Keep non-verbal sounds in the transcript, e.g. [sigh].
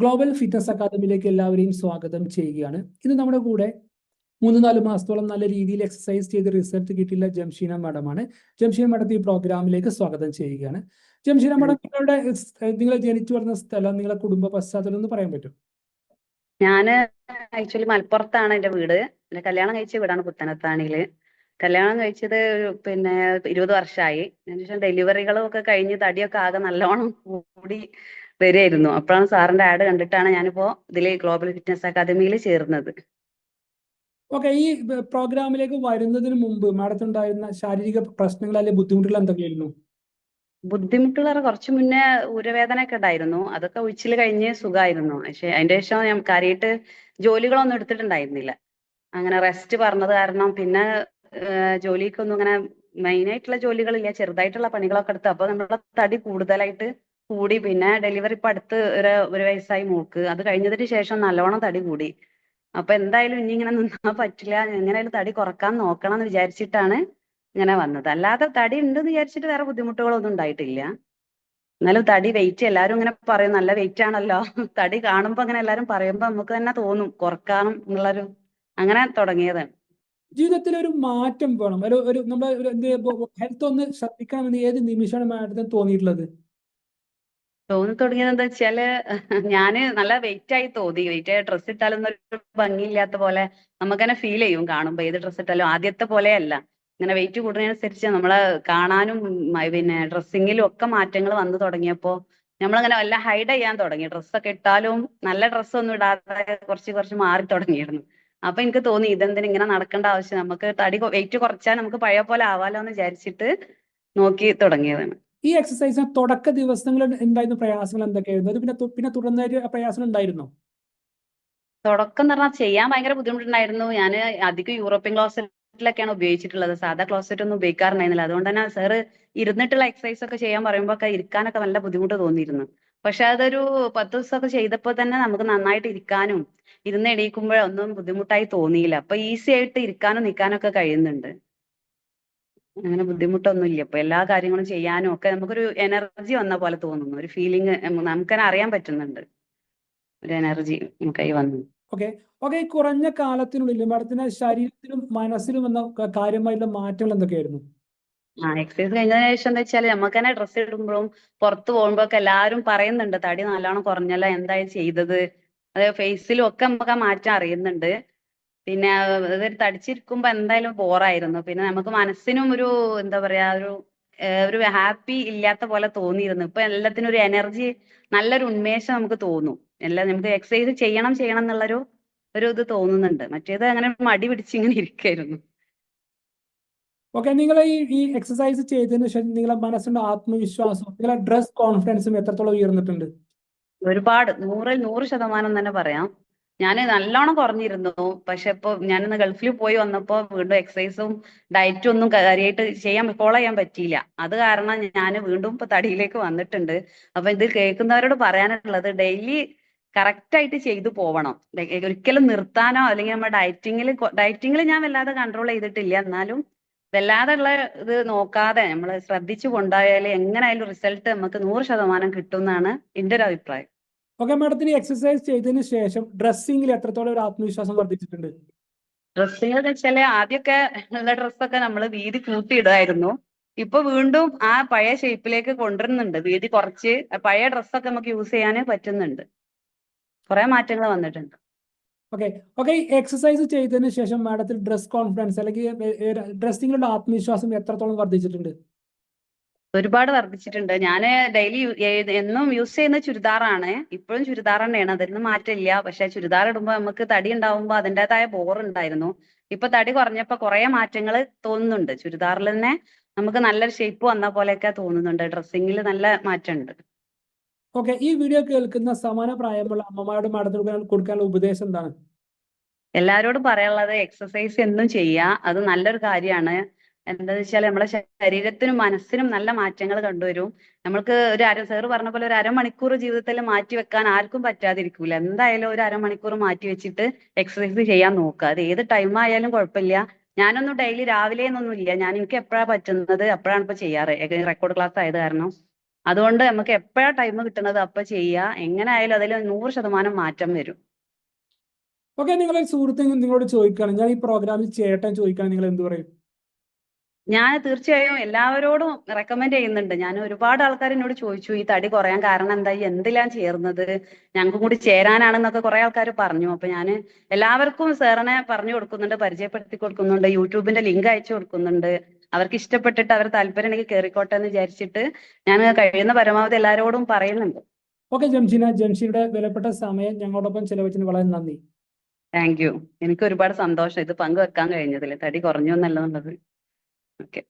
Global fitness അക്കാദമിയിലേക്ക് എല്ലാവരെയും സ്വാഗതം ചെയ്യുകയാണ്. ഇന്ന് നമ്മുടെ കൂടെ മൂന്ന് നാല് മാസത്തോളം നല്ല രീതിയിൽ എക്സസൈസ് ചെയ്ത് റിസൾട്ട് കിട്ടിയുള്ള ജംഷീന മാഡമാണ്. ജംഷീന മാഡത്തെ ഈ പ്രോഗ്രാമിലേക്ക് സ്വാഗതം ചെയ്യുകയാണ്. ജംഷീന മാഡം നിങ്ങളുടെ നിങ്ങൾ ജനിച്ചു വരുന്ന സ്ഥലം നിങ്ങളുടെ കുടുംബ പശ്ചാത്തലം എന്ന് പറയാൻ പറ്റും ഞാൻ ആക്ച്വലി മലപ്പുറത്താണ് എന്റെ വീട്. എന്റെ കല്യാണം കഴിച്ച വീടാണ് പുത്തനത്താണിയിൽ. കല്യാണം കഴിച്ചത് പിന്നെ ഇരുപത് വർഷമായി അതിനുശേഷം ഡെലിവറികളും ഒക്കെ കഴിഞ്ഞ് തടിയൊക്കെ ആകെ നല്ലോണം കൂടി. വരികയായിരുന്നു. അപ്പോഴാണ് സാറിന്റെ ആഡ് കണ്ടിട്ടാണ് ഞാനിപ്പോ ഇതിലെ ഗ്ലോബൽ ഫിറ്റ്നസ് അക്കാദമിയിൽ ചേർന്നത്. ഓക്കെ ഈ പ്രോഗ്രാമിലേക്ക് വരുന്നതിന് മുമ്പ് മാഡത്തിനുണ്ടായിരുന്ന ശാരീരിക പ്രശ്നങ്ങൾ അല്ലെങ്കിൽ ബുദ്ധിമുട്ടുകൾ എന്തൊക്കെയായിരുന്നു? ബുദ്ധിമുട്ടുള്ള കുറച്ച് മുന്നേ ഉരവേദന ഒക്കെ ഉണ്ടായിരുന്നു. അതൊക്കെ ഉച്ചിൽ കഴിഞ്ഞ് സുഖമായിരുന്നു. പക്ഷെ അതിന്റെ ശേഷം ഞാൻ കാര്യമായിട്ട് ജോലികളൊന്നും എടുത്തിട്ടുണ്ടായിരുന്നില്ല. അങ്ങനെ റെസ്റ്റ് പറഞ്ഞത് കാരണം പിന്നെ ജോലിക്കൊന്നും അങ്ങനെ മെയിൻ ആയിട്ടുള്ള ജോലികളില്ല. ചെറുതായിട്ടുള്ള പണികളൊക്കെ എടുത്തു. അപ്പൊ നമ്മളെ തടി കൂടുതലായിട്ട് കൂടി. പിന്നെ ഡെലിവറി ഇപ്പൊ അടുത്ത് ഒരു ഒരു വയസ്സായി മോൾക്ക്. അത് കഴിഞ്ഞതിന് ശേഷം നല്ലോണം തടി കൂടി. അപ്പൊ എന്തായാലും ഇനി ഇങ്ങനെ നിന്നാ പറ്റില്ല. എങ്ങനെയായാലും തടി കുറയ്ക്കാൻ നോക്കണം എന്ന് വിചാരിച്ചിട്ടാണ് ഇങ്ങനെ വന്നത്. അല്ലാതെ തടി ഉണ്ടെന്ന് വിചാരിച്ചിട്ട് വേറെ ബുദ്ധിമുട്ടുകളൊന്നും ഉണ്ടായിട്ടില്ല. എന്നാലും തടി വെയിറ്റ് എല്ലാരും ഇങ്ങനെ പറയും. നല്ല വെയിറ്റ് ആണല്ലോ. തടി കാണുമ്പോ അങ്ങനെ എല്ലാരും പറയുമ്പോ നമുക്ക് തന്നെ തോന്നും കുറക്കണം എന്നുള്ളൊരു അങ്ങനെ തുടങ്ങിയതാണ് ജീവിതത്തിൽ ഒരു മാറ്റം വേണം. ഒരു ഒരു നമ്മുടെ ഹെൽത്ത് ഒന്ന് ശ്രദ്ധിക്കണമെന്ന് ഏത് നിമിഷമാണ് മാഡത്തിന് തോന്നിയിട്ടുള്ളത്? തോന്നി തുടങ്ങിയത് എന്താ വെച്ചാൽ [laughs] ഞാൻ നല്ല വെയിറ്റ് ആയി തോന്നി. വെയിറ്റ് ആയി ഡ്രസ്സ് ഇട്ടാലൊന്നും ഒരു ഭംഗിയില്ലാത്ത പോലെ നമുക്ക് തന്നെ ഫീൽ ചെയ്യും കാണുമ്പോ. ഏത് ഡ്രസ്സ് ഇട്ടാലും ആദ്യത്തെ പോലെയല്ല. ഇങ്ങനെ വെയിറ്റ് കൂടുന്നതിനനുസരിച്ച് നമ്മൾ കാണാനും പിന്നെ ഡ്രസ്സിങ്ങിലും ഒക്കെ മാറ്റങ്ങൾ വന്നു തുടങ്ങിയപ്പോ നമ്മളങ്ങനെ വല്ല ഹൈഡ് ചെയ്യാൻ തുടങ്ങി. ഡ്രസ്സൊക്കെ ഇട്ടാലും നല്ല ഡ്രസ്സൊന്നും ഇടാതെ കുറച്ച് കുറച്ച് മാറി തുടങ്ങിയിരുന്നു. അപ്പൊ എനിക്ക് തോന്നി ഇതെന്തിനും ഇങ്ങനെ നടക്കേണ്ട ആവശ്യം? നമുക്ക് തടി വെയിറ്റ് കുറച്ചാൽ നമുക്ക് പഴയ പോലെ ആവാലോ എന്ന് വിചാരിച്ചിട്ട് നോക്കി തുടങ്ങിയതാണ്. ഈ എക്സസൈസിന് തുടക്ക ദിവസങ്ങളിൽ ഉണ്ടായിരുന്ന പ്രയാസങ്ങൾ എന്തൊക്കെയായിരുന്നു? അത് പിന്നെ പിന്നെ തുടർന്ന പ്രയാസങ്ങൾ ഉണ്ടായിരുന്നോ? തുടക്കം എന്ന് പറഞ്ഞാൽ ചെയ്യാൻ ഭയങ്കര ബുദ്ധിമുട്ടുണ്ടായിരുന്നു. ഞാൻ അധികം യൂറോപ്യൻ ക്ലോസറ്റിലൊക്കെയാണ് ഉപയോഗിച്ചിട്ടുള്ളത്. സാധാ ക്ലോസറ്റ് ഒന്നും ഉപയോഗിക്കാറുണ്ടായിരുന്നില്ല. അതുകൊണ്ട് തന്നെ സാറ് ഇരുന്നിട്ടുള്ള എക്സസൈസ് ഒക്കെ ചെയ്യാൻ പറയുമ്പോൾ ഒക്കെ ഇരിക്കാനൊക്കെ നല്ല ബുദ്ധിമുട്ട് തോന്നിയിരുന്നു. പക്ഷെ അതൊരു പത്ത് ദിവസമൊക്കെ ചെയ്തപ്പോൾ തന്നെ നമുക്ക് നന്നായിട്ട് ഇരിക്കാനും ഇരുന്ന് എണീക്കുമ്പോഴൊന്നും ബുദ്ധിമുട്ടായി തോന്നിയില്ല. അപ്പൊ ഈസി ആയിട്ട് ഇരിക്കാനും നിൽക്കാനൊക്കെ കഴിയുന്നുണ്ട്. അങ്ങനെ ബുദ്ധിമുട്ടൊന്നും ഇല്ല ഇപ്പൊ എല്ലാ കാര്യങ്ങളും ചെയ്യാനും ഒക്കെ നമുക്കൊരു എനർജി വന്ന പോലെ തോന്നുന്നു. ഒരു ഫീലിംഗ് നമുക്ക് തന്നെ അറിയാൻ പറ്റുന്നുണ്ട്. ഒരു എനർജി നമുക്കായി വന്നു. ഓക്കെ ഓക്കെ ഈ കുറഞ്ഞ കാലത്തിനുള്ളിൽ മാഡത്തിന് ശരീരത്തിലും മനസ്സിലും വന്ന കാര്യമായിട്ടുള്ള മാറ്റങ്ങൾ എന്തൊക്കെയായിരുന്നു? ആ എക്സസൈസ് കഴിഞ്ഞതിന് ശേഷം എന്താ വെച്ചാൽ നമുക്ക് തന്നെ ഡ്രസ്സ് ഇടുമ്പോഴും പുറത്ത് പോകുമ്പോഴൊക്കെ എല്ലാവരും പറയുന്നുണ്ട് തടി നല്ലോണം കുറഞ്ഞല്ല എന്തായി ചെയ്തത്? അതെ ഫേസിലും ഒക്കെ നമുക്ക് ആ മാറ്റം അറിയുന്നുണ്ട്. പിന്നെ ഇതൊരു തടിച്ചിരിക്കുമ്പോ എന്തായാലും ബോറായിരുന്നു പിന്നെ നമുക്ക് മനസ്സിനും ഒരു എന്താ പറയാ ഒരു ഒരു ഹാപ്പി ഇല്ലാത്ത പോലെ തോന്നിയിരുന്നു. ഇപ്പൊ എല്ലാത്തിനും ഒരു എനർജി നല്ലൊരു ഉന്മേഷം നമുക്ക് തോന്നും. എല്ലാം നമുക്ക് എക്സസൈസ് ചെയ്യണം ചെയ്യണം എന്നുള്ളൊരു ഒരു ഇത് തോന്നുന്നുണ്ട്. മറ്റേത് അങ്ങനെ മടി പിടിച്ച് ഇങ്ങനെ ഇരിക്കായിരുന്നു. ഓക്കെ നിങ്ങൾ ഈ ഈ എക്സസൈസ് ചെയ്തതിന് ശേഷം നിങ്ങളെ മനസ്സിന്റെ ആത്മവിശ്വാസവും നിങ്ങളെ ഡ്രസ് കോൺഫിഡൻസും എത്രത്തോളം ഉയർന്നിട്ടുണ്ട്? ഒരുപാട്. നൂറിൽ നൂറ് ശതമാനം തന്നെ പറയാം. ഞാൻ നല്ലോണം കുറഞ്ഞിരുന്നു. പക്ഷെ ഇപ്പൊ ഞാനിന്ന് ഗൾഫിൽ പോയി വന്നപ്പോ വീണ്ടും എക്സസൈസും ഡയറ്റും ഒന്നും കാര്യമായിട്ട് ചെയ്യാൻ ഫോളോ ചെയ്യാൻ പറ്റിയില്ല. അത് കാരണം ഞാൻ വീണ്ടും ഇപ്പൊ തടിയിലേക്ക് വന്നിട്ടുണ്ട്. അപ്പൊ ഇത് കേൾക്കുന്നവരോട് പറയാനുള്ളത് ഡെയിലി കറക്റ്റ് ആയിട്ട് ചെയ്തു പോവണം. ഒരിക്കലും നിർത്താനോ അല്ലെങ്കിൽ നമ്മുടെ ഡയറ്റിങ്ങിൽ ഡയറ്റിങ്ങിൽ ഞാൻ വല്ലാതെ കൺട്രോൾ ചെയ്തിട്ടില്ല. എന്നാലും വല്ലാതെ ഉള്ള ഇത് നോക്കാതെ നമ്മൾ ശ്രദ്ധിച്ചു കൊണ്ടുപോയാൽ എങ്ങനെയായാലും റിസൾട്ട് നമുക്ക് നൂറ് ശതമാനം കിട്ടും എന്നാണ് എന്റെ ഒരു അഭിപ്രായം. ഓക്കെ മാഡത്തിന് എക്സസൈസ് ചെയ്തതിന് ശേഷം ഡ്രസ്സിംഗിൽ എത്രത്തോളം ഒരു ആത്മവിശ്വാസം വർദ്ധിച്ചിട്ടുണ്ട്? ഡ്രസ്സിംഗ് എന്ന് വെച്ചാൽ ആദ്യമൊക്കെ ഉള്ള ഡ്രസ്സൊക്കെ നമ്മൾ വീതി കൂട്ടിയിടുമായിരുന്നു. ഇപ്പൊ വീണ്ടും ആ പഴയ ഷേപ്പിലേക്ക് കൊണ്ടുവരുന്നുണ്ട്. വീതി കുറച്ച് പഴയ ഡ്രസ്സൊക്കെ നമുക്ക് യൂസ് ചെയ്യാനേ പറ്റുന്നുണ്ട്. കുറെ മാറ്റങ്ങൾ വന്നിട്ടുണ്ട്. ഓക്കെ ഓക്കെ എക്സസൈസ് ചെയ്തതിന് ശേഷം മാഡത്തിൽ ഡ്രസ് കോൺഫിഡൻസ് അല്ലെങ്കിൽ ഡ്രസ്സിംഗിലുള്ള ആത്മവിശ്വാസം എത്രത്തോളം വർദ്ധിച്ചിട്ടുണ്ട്? ഒരുപാട് വർദ്ധിച്ചിട്ടുണ്ട്. ഞാൻ ഡെയിലി എന്നും യൂസ് ചെയ്യുന്ന ചുരിദാറാണ്. ഇപ്പോഴും ചുരിദാർ തന്നെയാണ്. അതിന് മാറ്റമില്ല. പക്ഷെ ചുരിദാർ ഇടുമ്പോൾ നമുക്ക് തടി ഉണ്ടാവുമ്പോൾ അതിന്റെതായ ബോർ ഉണ്ടായിരുന്നു. ഇപ്പൊ തടി കുറഞ്ഞപ്പോ കുറെ മാറ്റങ്ങൾ തോന്നുന്നുണ്ട്. ചുരിദാറിൽ തന്നെ നമുക്ക് നല്ലൊരു ഷേപ്പ് വന്ന പോലെയൊക്കെ തോന്നുന്നുണ്ട്. ഡ്രസ്സിങ്ങിൽ നല്ല മാറ്റമുണ്ട്. ഓക്കെ ഈ വീഡിയോ കേൾക്കുന്ന സമാന പ്രായമുള്ള അമ്മമാരുടെ മാഡത്തിന് കൊടുക്കാനുള്ള ഉപദേശം എന്താണ്? എല്ലാവരോടും പറയാനുള്ളത് എക്സസൈസ് എന്നും ചെയ്യുക അത് നല്ലൊരു കാര്യമാണ്. എന്താന്ന് വെച്ചാൽ നമ്മളെ ശരീരത്തിനും മനസ്സിനും നല്ല മാറ്റങ്ങൾ കണ്ടുവരും. നമ്മൾക്ക് ഒരു അര സാറ് പറഞ്ഞ പോലെ ഒരു അരമണിക്കൂർ ജീവിതത്തിൽ മാറ്റി വെക്കാൻ ആർക്കും പറ്റാതിരിക്കൂല. എന്തായാലും ഒരു അരമണിക്കൂർ മാറ്റി വെച്ചിട്ട് എക്സസൈസ് ചെയ്യാൻ നോക്കുക. അത് ഏത് ടൈം ആയാലും കുഴപ്പമില്ല. ഞാനൊന്നും ഡെയിലി രാവിലെ എന്നൊന്നും ഇല്ല. ഞാൻ എനിക്ക് എപ്പോഴാ പറ്റുന്നത്? അപ്പോഴാണ് ഇപ്പൊ ചെയ്യാറ്. റെക്കോർഡ് ക്ലാസ് ആയത് കാരണം. അതുകൊണ്ട് നമുക്ക് എപ്പോഴാ ടൈം കിട്ടുന്നത് അപ്പൊ ചെയ്യുക എങ്ങനെ ആയാലും അതിൽ നൂറ് ശതമാനം മാറ്റം വരും. ഓക്കെ നിങ്ങളെ സുഹൃത്തു നിങ്ങളോട് ചോദിക്കുകയാണ്. ഞാൻ ഈ പ്രോഗ്രാമിൽ ചേട്ടൻ ചോദിക്കുകയാണ്. നിങ്ങൾ എന്ത് പറയും? ഞാൻ തീർച്ചയായും എല്ലാവരോടും റെക്കമെൻഡ് ചെയ്യുന്നുണ്ട്. ഞാൻ ഒരുപാട് ആൾക്കാർ എന്നോട് ചോദിച്ചു ഈ തടി കുറയാൻ കാരണം എന്താ? എന്തിലാണ് ചേർന്നത്? ഞങ്ങൾക്കും കൂടി ചേരാനാണെന്നൊക്കെ കുറെ ആൾക്കാർ പറഞ്ഞു. അപ്പൊ ഞാൻ എല്ലാവർക്കും സാറിനെ പറഞ്ഞു കൊടുക്കുന്നുണ്ട് പരിചയപ്പെടുത്തി കൊടുക്കുന്നുണ്ട് യൂട്യൂബിന്റെ ലിങ്ക് അയച്ചു കൊടുക്കുന്നുണ്ട്. അവർക്ക് ഇഷ്ടപ്പെട്ടിട്ട് അവർ താല്പര്യം ഉണ്ടെങ്കിൽ കയറിക്കോട്ടെ എന്ന് വിചാരിച്ചിട്ട് ഞാൻ കഴിയുന്ന പരമാവധി എല്ലാവരോടും പറയുന്നുണ്ട്. ഓക്കെ ജംഷീന. ജംഷീയുടെ വിലപ്പെട്ട സമയം ഞങ്ങളോടൊപ്പം ചെലവഴിച്ചതിന് വളരെ നന്ദി. താങ്ക് യു എനിക്ക് ഒരുപാട് സന്തോഷം. ഇത് പങ്കുവെക്കാൻ കഴിഞ്ഞതിൽ തടി കുറഞ്ഞു എന്നുള്ളത് ഓക്കെ